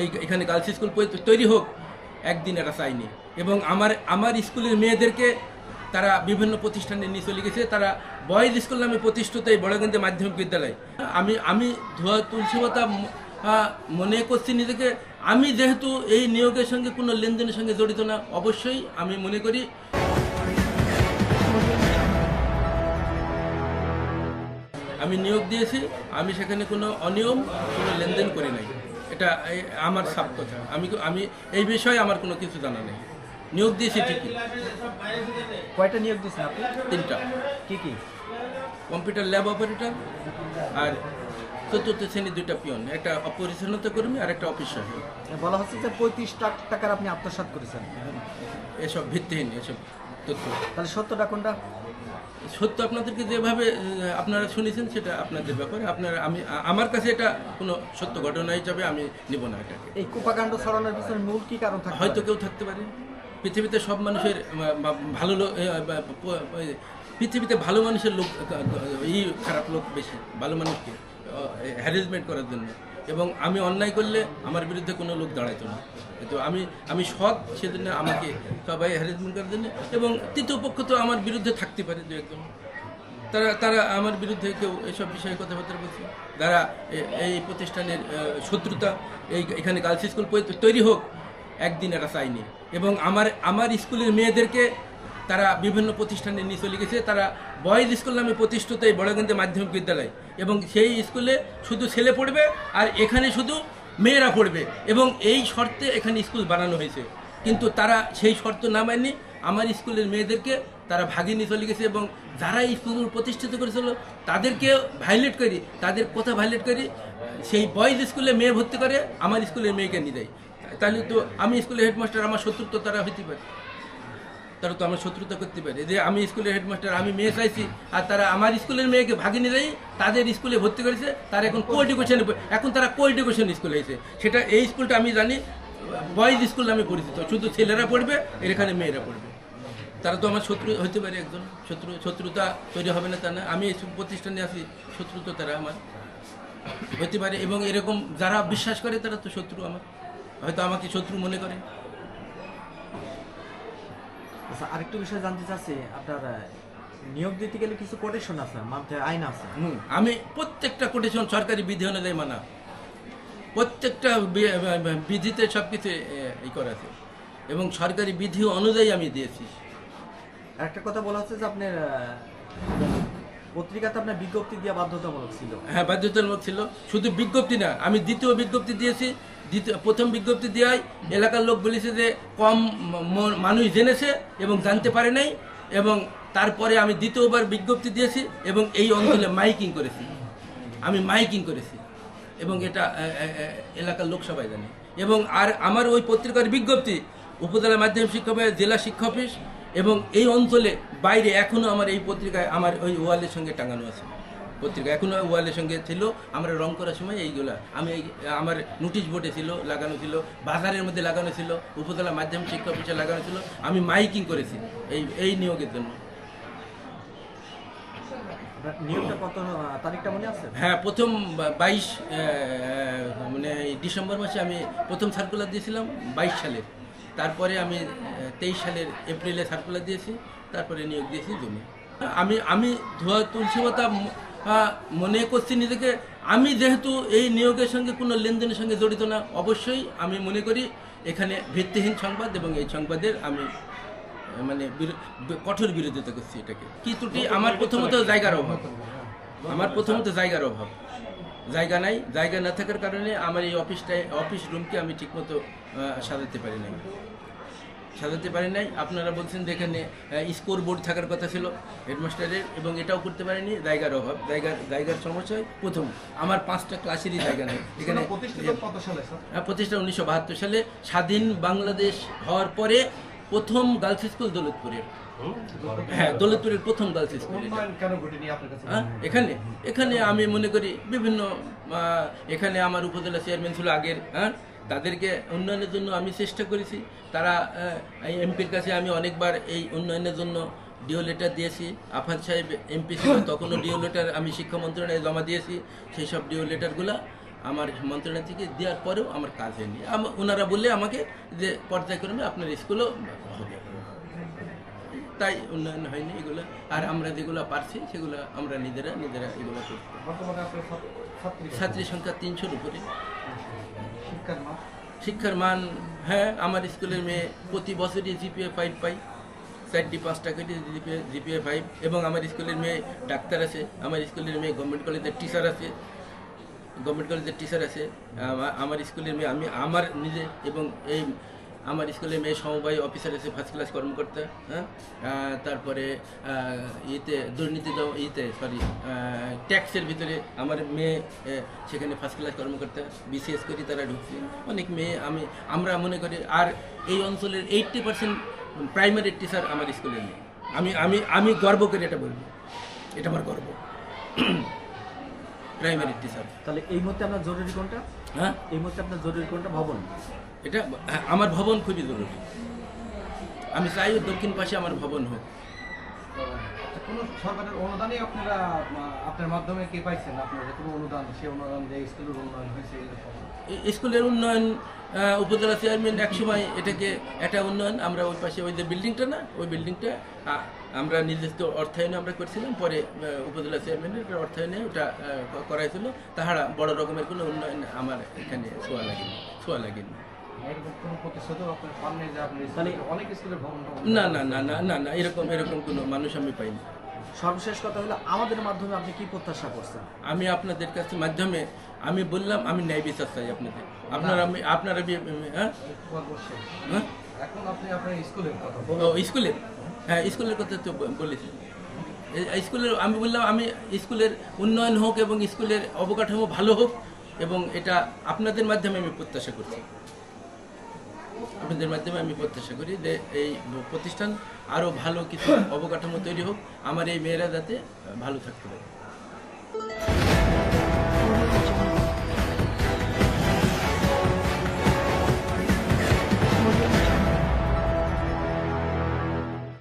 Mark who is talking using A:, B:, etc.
A: এই এখানে girls school তৈরি হোক, একদিন এটা চাইনি এবং আমার আমার স্কুলের মেয়েদেরকে তারা বিভিন্ন প্রতিষ্ঠানে নিয়ে চলে গেছে। তারা বয়েজ স্কুল নামে প্রতিষ্ঠিত এই বড়গঞ্জে মাধ্যমিক বিদ্যালয়। আমি আমি ধোয়া তুলসীবতা মনে করছি নিজেকে। আমি যেহেতু এই নিয়োগের সঙ্গে কোনো লেনদেনের সঙ্গে জড়িত না, অবশ্যই আমি মনে করি আমি নিয়োগ দিয়েছি। আমি সেখানে কোনো অনিয়ম, কোনো লেনদেন করি নাই। এটা আমার সাপ কথা। আমি আমি এই বিষয়ে আমার কোনো কিছু জানা নেই। নিয়োগ দিয়েছি ঠিকই।
B: কয়টা নিয়োগ দিয়েছেন আপনি?
A: তিনটা।
B: কি কি?
A: কম্পিউটার ল্যাব অপারেটর আর চতুর্থ শ্রেণির দুইটা পিয়ন একটা অপরিচ্ছন্নতা কর্মী আর একটা অফিস
B: বলা হচ্ছে যে পঁয়ত্রিশ লাখ টাকার আপনি আত্মসাৎ করেছেন।
A: এসব ভিত্তিহীন এসব। তথ্য
B: তাহলে সত্যটা কোনটা?
A: সত্য আপনাদেরকে যেভাবে আপনারা শুনেছেন সেটা আপনাদের ব্যাপারে। আপনারা আমি আমার কাছে এটা কোনো সত্য ঘটনা হিসাবে আমি নিব না এটাকে।
B: এই কুপাকাণ্ড ছড়ানোর পিছনে মূল কি কারণ থাকে
A: হয়তো কেউ থাকতে পারে। পৃথিবীতে সব মানুষের ভালো লোক পৃথিবীতে ভালো মানুষের লোক এই খারাপ লোক বেশি। ভালো মানুষকে হ্যারেসমেন্ট করার জন্য। এবং আমি অন্যায় করলে আমার বিরুদ্ধে কোনো লোক দাঁড়াইতো না। তো আমি আমি সৎ সেজন্য আমাকে সবাই হ্যারেসমেন্ট করার জন্য এবং তৃতীয় পক্ষ তো আমার বিরুদ্ধে থাকতে পারে দু একজন। তারা তারা আমার বিরুদ্ধে কেউ এসব বিষয়ে কথাবার্তা বলছে। যারা এই প্রতিষ্ঠানের শত্রুতা, এই, এখানে গার্লস স্কুল তৈরি হোক, একদিন এটা চাইনি এবং আমার আমার স্কুলের মেয়েদেরকে তারা বিভিন্ন প্রতিষ্ঠানে নিয়ে চলে গেছে। তারা বয়েজ স্কুল নামে প্রতিষ্ঠিত এই বড়গঞ্জে মাধ্যমিক বিদ্যালয়। এবং সেই স্কুলে শুধু ছেলে পড়বে আর এখানে শুধু মেয়েরা পড়বে। এবং এই শর্তে এখানে স্কুল বানানো হয়েছে। কিন্তু তারা সেই শর্ত না মানেনি আমার স্কুলের মেয়েদেরকে তারা ভাগে নিয়ে চলে গেছে এবং যারা এই স্কুল প্রতিষ্ঠিত করেছিল তাদেরকে ভাইলেট করি, তাদের কথা ভাইলেট করি, সেই বয়েজ স্কুলে মেয়ে ভর্তি করে আমার স্কুলের মেয়েকে নিয়ে দেয় তাহলে তো আমি স্কুলের হেডমাস্টার আমার শত্রুত্ব তারা হইতে পারে। তারা তো আমার শত্রুতা করতে পারে। যে আমি স্কুলের হেডমাস্টার আমি মেয়ে চাইছি আর তারা আমার স্কুলের মেয়েকে ভাগে দেয় তাদের স্কুলে ভর্তি করেছে তারা এখন কো এডুকেশন এখন তারা কো এডুকেশন স্কুলে হয়েছে সেটা এই স্কুলটা আমি জানি বয়েজ স্কুল নামে পরিচিত শুধু ছেলেরা পড়বে এর এখানে মেয়েরা পড়বে। তারা তো আমার শত্রু হতে পারে একজন শত্রু শত্রুতা তৈরি হবে না তা না। আমি এই প্রতিষ্ঠানে আছি শত্রু তো তারা আমার হতে পারে এবং এরকম যারা বিশ্বাস করে তারা তো শত্রু আমার। হয়তো আমাকে শত্রু মনে করে।
B: আচ্ছা আরেকটু বিষয় জানতে চাচ্ছি আপনার নিয়োগ দিতে গেলে কিছু কোটেশন আছে মানতে আইন আছে?
A: আমি প্রত্যেকটা কোটেশন সরকারি বিধি অনুযায়ী মানা। প্রত্যেকটা বিধিতে সব কিছু ই করা আছে। এবং সরকারি বিধি অনুযায়ী আমি দিয়েছি।
B: একটা কথা বলা হচ্ছে যে আপনার পত্রিকাতে আপনার বিজ্ঞপ্তি দেওয়া বাধ্যতামূলক ছিল।
A: হ্যাঁ বাধ্যতামূলক ছিল। শুধু বিজ্ঞপ্তি না আমি দ্বিতীয় বিজ্ঞপ্তি দিয়েছি দ্বিতীয়, প্রথম বিজ্ঞপ্তি দেওয়ায় এলাকার লোক বলেছে যে কম মানুষ জেনেছে এবং জানতে পারে নাই এবং তারপরে আমি দ্বিতীয়বার বিজ্ঞপ্তি দিয়েছি এবং এই অঞ্চলে মাইকিং করেছি। আমি মাইকিং করেছি এবং এটা এলাকার লোক সবাই জানে। এবং আর আমার ওই পত্রিকার বিজ্ঞপ্তি উপজেলা মাধ্যমিক শিক্ষা জেলা শিক্ষা অফিস এবং এই অঞ্চলে বাইরে এখনও আমার এই পত্রিকায় আমার ওই ওয়ালের সঙ্গে টাঙানো আছে। পত্রিকা। এখনও ওয়ালের সঙ্গে ছিল আমরা রং করার সময় এইগুলা। আমি আমার নোটিশ বোর্ডে ছিল লাগানো ছিল বাজারের মধ্যে লাগানো ছিল উপজেলা মাধ্যমিক শিক্ষা অফিসে লাগানো ছিল আমি মাইকিং করেছি এই এই নিয়োগের জন্য। হ্যাঁ প্রথম বাইশ মানে ডিসেম্বর মাসে আমি প্রথম সার্কুলার দিয়েছিলাম বাইশ সালের। তারপরে আমি তেইশ সালের এপ্রিলে সার্কুলার দিয়েছি তারপরে নিয়োগ দিয়েছি জমি আমি আমি ধোয়া তুলসীবতা ম- আহ, মনে করছি নিজেকে। আমি যেহেতু এই নিয়োগের সঙ্গে কোনো লেনদেনের সঙ্গে জড়িত না অবশ্যই আমি মনে করি এখানে ভিত্তিহীন সংবাদ এবং এই সংবাদের আমি মানে কঠোর বিরোধিতা করছি এটাকে। কি ত্রুটি? আমার প্রথমত জায়গার অভাব। আমার প্রথমত জায়গার অভাব। জায়গা নাই। জায়গা না থাকার কারণে আমার এই অফিসটায় অফিস রুমকে আমি ঠিকমতো সাজাতে পারি নাই। সাজাতে পারি নাই। আপনারা বলছেন যে এখানে স্কোর বোর্ড থাকার কথা ছিল হেডমাস্টারের এবং এটাও করতে পারিনি জায়গার অভাব জায়গার জায়গার সমস্যায় প্রথম আমার পাঁচটা ক্লাসেরই জায়গা নেই। এখানে হ্যাঁ, প্রতিষ্ঠা উনিশশো বাহাত্তর সালে স্বাধীন বাংলাদেশ হওয়ার পরে প্রথম গার্লস স্কুল দৌলতপুরের। হ্যাঁ দৌলতপুরের প্রথম গার্লস স্কুল হ্যাঁ, এখানে এখানে আমি মনে করি বিভিন্ন এখানে আমার উপজেলা চেয়ারম্যান ছিল আগের হ্যাঁ তাদেরকে উন্নয়নের জন্য আমি চেষ্টা করেছি। তারা এমপির কাছে আমি অনেকবার এই উন্নয়নের জন্য ডিও লেটার দিয়েছি। আফাদ সাহেব এমপি ছিল তখনও ডিও লেটার আমি শিক্ষা মন্ত্রণালয়ে জমা দিয়েছি। সেই সব ডিও লেটারগুলো আমার মন্ত্রণালয় থেকে দেওয়ার পরেও আমার কাজ হয়নি। ওনারা বললে আমাকে যে পর্যায়ক্রমে আপনার স্কুলও হবে। তাই উন্নয়ন হয়নি এগুলো। আর আমরা যেগুলো পারছি সেগুলো আমরা নিজেরা নিজেরা এগুলো করছি?
C: ছাত্রী
A: সংখ্যা তিনশোর উপরে।
C: শিক্ষার মান?
A: হ্যাঁ আমার স্কুলের মেয়ে প্রতি বছরই জিপিএ ফাইভ পাই। চারটি, পাঁচটা কেটে জিপিএ জিপিএ ফাইভ এবং আমার স্কুলের মেয়ে ডাক্তার আছে, আমার স্কুলের মেয়ে গভর্নমেন্ট কলেজের টিচার আছে গভর্নমেন্ট কলেজের টিচার আছে। আমার স্কুলের মেয়ে আমি, আমার নিজে এবং এই আমার স্কুলে মেয়ে সমবায় অফিসার আছে ফার্স্ট ক্লাস কর্মকর্তা হ্যাঁ? তারপরে ইয়েতে দুর্নীতি ইয়েতে সরি ট্যাক্সের ভিতরে আমার মেয়ে সেখানে ফার্স্ট ক্লাস কর্মকর্তা বিসিএস করি তারা ঢুকছে। অনেক মেয়ে, আমি, আমরা মনে করি, আর এই অঞ্চলের এইট্টি পার্সেন্ট প্রাইমারি টিচার আমার স্কুলের মেয়ে আমি আমি আমি গর্ব করে এটা বলব। এটা আমার গর্ব। প্রাইমারি টিচার
B: তাহলে এই মুহূর্তে আপনার জরুরি কোনটা?
A: হ্যাঁ?
B: এই মুহূর্তে আপনার জরুরি কোনটা? ভবন।
A: এটা হ্যাঁ, আমার ভবন খুবই জরুরি। আমি চাই দক্ষিণ পাশে আমার ভবন হোক।
C: কোনো সরকারের অনুদানই আপনারা আপনার মাধ্যমে কে পাইছেন? আপনার কোনো অনুদান সেই অনুদান দিয়ে স্কুলের উন্নয়ন হয়েছে
A: স্কুলের উন্নয়ন উপজেলা চেয়ারম্যান একসময় এটাকে একটা উন্নয়ন, আমরা ওই পাশে, ওই যে বিল্ডিংটা না, ওই বিল্ডিংটা আমরা নির্দিষ্ট অর্থায়নে আমরা করছিলাম, পরে উপজেলা চেয়ারম্যানের অর্থায়নে ওটা করাইছিল। তাহারা বড় রকমের কোনো উন্নয়ন আমার এখানে ছোঁয়া লাগেনি ছোঁয়া লাগেনি।
C: ভবন
A: না না না না না না এরকম এরকম কোনো মানুষ আমি পাইনি।
B: সর্বশেষ কথা হলো আমাদের মাধ্যমে আপনি কি প্রত্যাশা করছেন?
A: আমি আপনাদের কাছে মাধ্যমে আমি বললাম আমি ন্যায় বিচার চাই আপনাদের। আপনারা আমি আপনারা হ্যাঁ? হ্যাঁ?
C: এখন আপনি আপনার স্কুলের কথা
A: স্কুলের? হ্যাঁ স্কুলের কথা তো বলেছি। স্কুলের আমি বললাম আমি স্কুলের উন্নয়ন হোক এবং স্কুলের অবকাঠামো ভালো হোক এবং এটা আপনাদের মাধ্যমে আমি প্রত্যাশা করছি। আপনাদের মাধ্যমে আমি প্রত্যাশা করি যে এই প্রতিষ্ঠান আরও ভালো কিছু অবকাঠামো তৈরি হোক। আমার এই মেয়েরা যাতে ভালো থাকতে পারে।